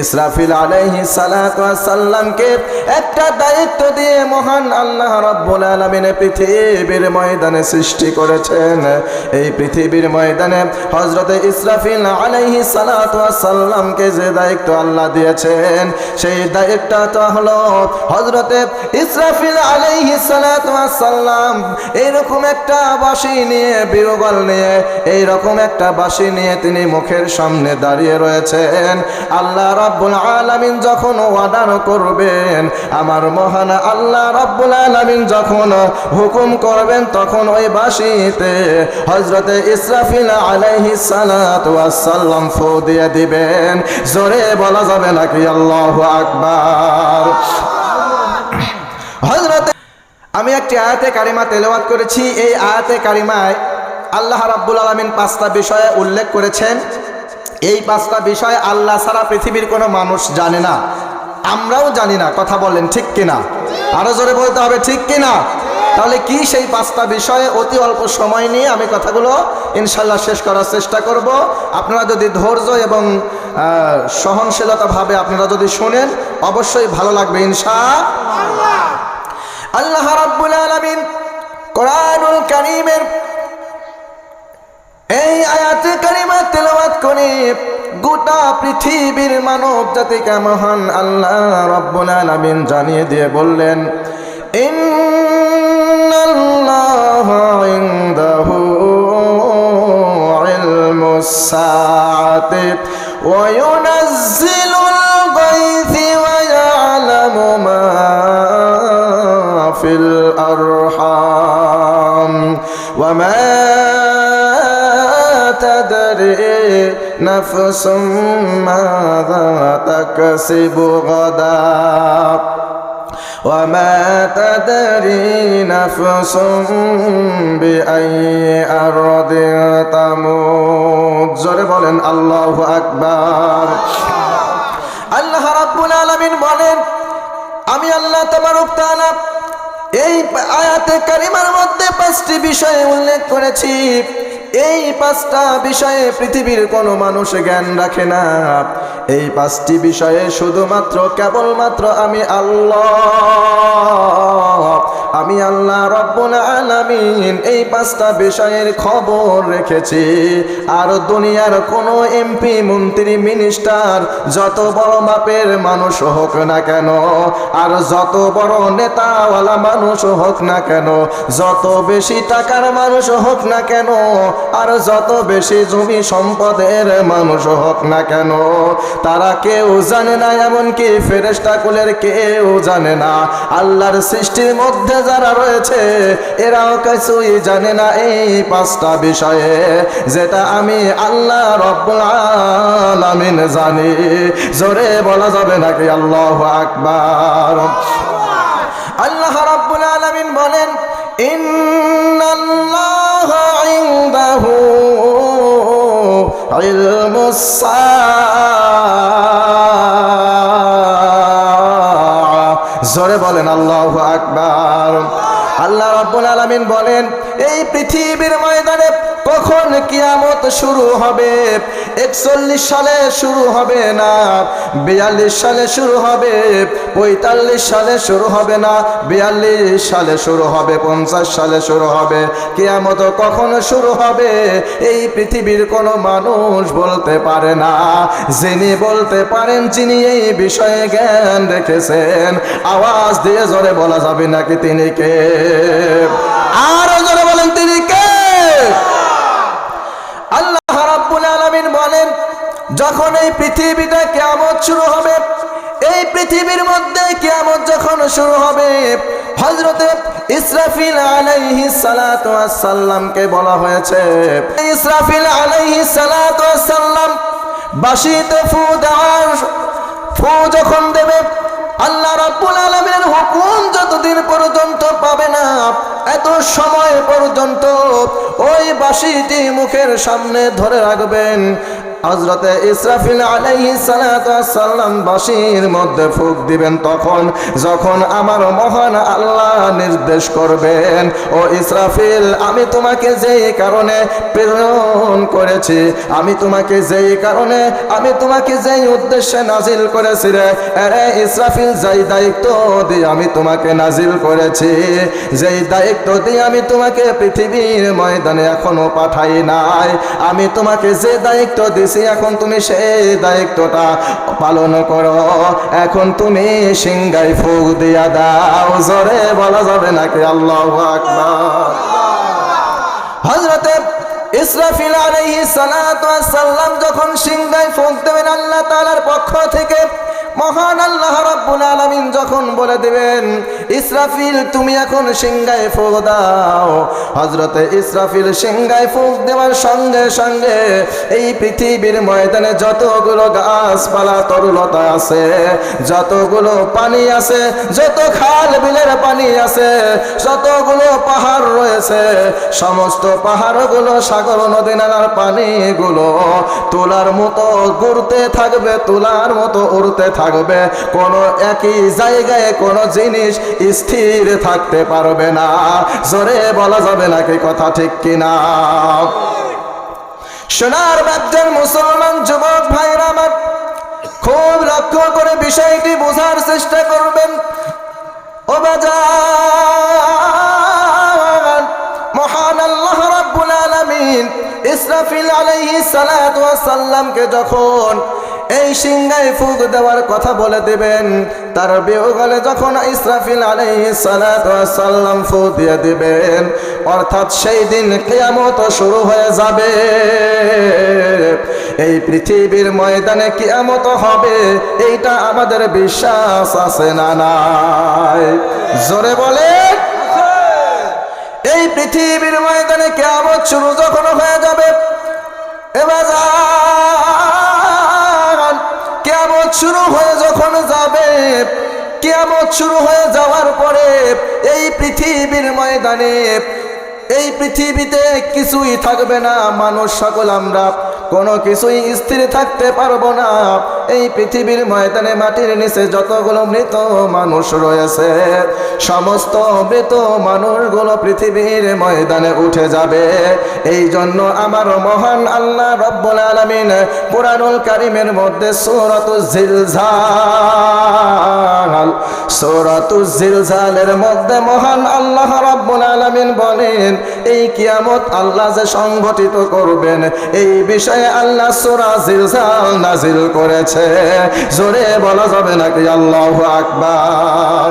ইসরাফিল আলাইহি সাল্লামকে একটা দায়িত্ব দিয়ে মহান আল্লাহ রাব্বুল আলামিন পৃথিবীর ময়দানে সৃষ্টি করেছেন। এই পৃথিবীর ময়দানে হযরতে ইসরাফিল আলাইহি সাল্লামকে যে দায়িত্ব আল্লাহ দিয়েছেন, সেই দায়িত্বটা হলো হযরতে ইসরাফিল আলাইহি সাল্লাম এইরকম একটা বাঁশি নিয়ে বিরগল নিয়ে, এইরকম একটা বাঁশি নিয়ে তিনি মুখের সামনে দাঁড়িয়ে রয়েছেন। আল্লাহ রাব্বুল আলামিন যখন ওয়াদার করবেন, আমার মহান আল্লাহ রাব্বুল আলামিন যখন হুকুম করবেন, তখন ওই বাঁশিতে হজরতে ইসরাফিল আলাইহি ওয়াসসালাম ফু দিয়ে দিবেন। জোরে বলা যাবে নাকি? আল্লাহু আকবার। হজরতে আমি একটি আয়াতে কারিমা তেলাওয়াত করেছি। এই আয়াতে কারিমায় আল্লাহ রাব্বুল আলামিন পাঁচটা বিষয়ে উল্লেখ করেছেন। এই পাঁচটা বিষয় আল্লাহ ছাড়া পৃথিবীর কোনো মানুষ জানে না। আমরাও জানি না কথা বলেন ঠিক কিনা। আরও জোরে বলতে হবে ঠিক কিনা? তাহলে কি সেই পাঁচটা বিষয়ে অতি অল্প সময় নিয়ে আমি কথাগুলো ইনশাল্লাহ শেষ করার চেষ্টা করব। আপনারা যদি ধৈর্য এবং আহ, সহনশীলতা ভাবে আপনারা যদি শোনেন অবশ্যই ভালো লাগবে ইনশা আল্লাহ রাব্বুল আলামিন কোরআনুল কারীমের এই আয়াতে কারিমা তেলবাদ করে গোটা পৃথিবীর মানব জাতিকে মহান আল্লাহ রব্বুল আলামিন জানিয়ে দিয়ে বললেন, ইন্নাল্লাহা ইনদাহু نفس ماذا تكسب غدا وما تدري نفس بأي أرض تموت জোরে বলেন আল্লাহু আকবার আল্লাহ রাব্বুল আলামিন বলেন আমি আল্লাহ তাবারক তাআলা এই আয়াতে কারিমার মধ্যে পাঁচটি বিষয় উল্লেখ করেছি এই পাঁচটা বিষয়ে পৃথিবীর কোনো মানুষ জ্ঞান রাখে না। এই পাঁচটি বিষয়ে শুধুমাত্র কেবলমাত্র আমি আল্লাহ। আমি আল্লাহ রব্বুল আলামিন এই পাঁচটা বিষয়ের খবর রেখেছি। আর দুনিয়ার কোনো এমপি, মন্ত্রী, মিনিস্টার যত বড় মাপের মানুষ হোক না কেন, আর যত বড় নেতাওয়ালা মানুষ হোক না কেন, যত বেশি টাকার মানুষ হোক না কেন, আর যত বেশি জমি সম্পদের মানুষ হোক না কেন, তারা কেউ জানে না, এমনকি ফেরেস্তা কুলের কেউ জানে না। আল্লাহর সৃষ্টির মধ্যে যারা রয়েছে, এরাও কিছুই জানে না এই পাঁচটা বিষয়ে। যেটা আমি আল্লাহ আলামিন জানি। জোরে বলা যাবে নাকি আল্লাহ আকবার? আল্লাহ রাব্বুল আলামিন বলেন ইনদাহু সাআ জোরে বলেন আল্লাহ আকবার। আল্লাহ রাব্বুল আলামিন বলেন এই পৃথিবীর ময়দানে কখন কিয়ামত শুরু হবে? একচল্লিশ সালে শুরু হবে না, বিয়াল্লিশ সালে শুরু হবে, পঁয়তাল্লিশ সালে শুরু হবে না, বিয়াল্লিশ সালে শুরু হবে, পঞ্চাশ সালে শুরু হবে। কিয়ামত কখন শুরু হবে? এই পৃথিবীর কোনো মানুষ বলতে পারে না। যিনি বলতে পারেন, যিনি এই বিষয়ে জ্ঞান রেখেছেন, আওয়াজ দিয়ে জোরে বলা যাবে নাকি তিনি কে আরও জোরে বলেন তিনি কে আল্লাহ রাব্বুল আলামিন বলেন যখন এই পৃথিবীটা কিয়ামত শুরু হবে, এই পৃথিবীর মধ্যে কিয়ামত যখন শুরু হবে, হযরতে ইসরাফিল আলাইহিস সালাতু ওয়াস সালামকে বলা হয়েছে, ইসরাফিল আলাইহিস সালাতু ওয়াস সালাম বাঁশিতে ফু দেওয়ার, ফু যখন দেবে, আল্লাহ রাব্বুল আলামিনের হুকুম যতদিন পর্যন্ত পাবে না, এত সময় পর্যন্ত ওই বাঁশিটি মুখের সামনে ধরে রাখবেন। হজরতে ইসরাফিল আলাইহি সালাম বাসির মধ্যে ফুক দিবেন তখন, যখন আমার মহান আল্লাহ নির্দেশ করবেন, ও ইসরাফিল, আমি তোমাকে যেই কারণে প্রেরণ করেছি, আমি তোমাকে যেই কারণে, আমি তোমাকে যেই উদ্দেশ্যে নাজিল করেছি রে, আরে ইসরাফিল, যেই দায়িত্ব দিয়ে আমি তোমাকে নাজিল করেছি, যেই দায়িত্ব দিয়ে আমি তোমাকে পৃথিবীর ময়দানে এখনও পাঠাই নাই, আমি তোমাকে যে দায়িত্ব দিছি এখন তুমি সেই দায়িত্বটা পালন করো। এখন তুমি সিংগাই ফুক দিয়া দাও। জোরে বলা যাবে নাকি? আল্লাহ হজরতে ইসরাফিল আলাইহি সালাতু যখন দেবেন, আল্লাহ তাআলার পক্ষ থেকে মহান আল্লাহ রাব্বুল আলামিন যখন বলে দিবেন ইসরাফিল, তুমি এখন সিংহায় ফুঁক দাও। হযরতে ইসরাফিল সিংহায় ফুঁক দেওয়ার সঙ্গে সঙ্গে এই পৃথিবীর ময়দানে যতগুলো গাছপালা তরুলতা আছে, যতগুলো পানি আছে, যত খাল বিলের পানি আছে, যতগুলো পাহাড় রয়েছে, সমস্ত পাহাড়গুলো সাগর, নদী, নালার পানিগুলো তোলার মতো ঘুরতে থাকবে, তোলার মতো উড়তে থাকবে। কোনো একই জায়গায় কোনো জিনিস স্থির থাকতে পারবে না। জোরে বলা যাবে নাকি কথা ঠিক কিনা? সোনার বাচ্চার মুসলমান যুবক ভাইরা আমার খুব লক্ষ্য করে বিষয়টি বোঝার চেষ্টা করবেন। ও বাজার মহান আল্লাহ রাব্বুল আলামিন ইসরাফিল আলাইহিস সালাতু ওয়াস সালামকে যখন এই সিংহায় ফুক দেওয়ার কথা বলে দেবেন তার বিয়োগলে যখন ইসরাফিল সালাম ফুক দিয়ে দিবেন, অর্থাৎ সেই দিন কিয়ামত শুরু হয়ে যাবে। এই পৃথিবীর ময়দানে কিয়ামত হবে, এইটা আমাদের বিশ্বাস আছে না নাই? জোরে বলে এই পৃথিবীর ময়দানে কেয়ামত শুরু যখন হয়ে যাবে, এবার কেমন শুরু হয়ে যখন যাবে কেমন শুরু হয়ে যাওয়ার পরে এই পৃথিবীর ময়দানে, এই পৃথিবীতে কিছুই থাকবে না। মানুষ সকল আমরা, কোনো কিছুই স্থির থাকতে পারব না। এই পৃথিবীর ময়দানে মাটির নিচে যতগুলো মৃত মানুষ রয়েছে, সমস্ত মৃত মানুষগুলো পৃথিবীর ময়দানে উঠে যাবে। এই জন্য আমার মহান আল্লাহ রব্বুল আলমিন কোরআনুল কারিমের মধ্যে সৌরত জিলঝাল সৌরত জিলঝালের মধ্যে মহান আল্লাহ রব্বুল আলমিন বলেন, এই কিয়ামত আল্লাহ যে সংগঠিত করবেন, এই বিষয়ে আল্লাহ সোরা জিলঝাল নাজিল করেছে জোরে বলা যাবে নাকি? আল্লাহ আকবার।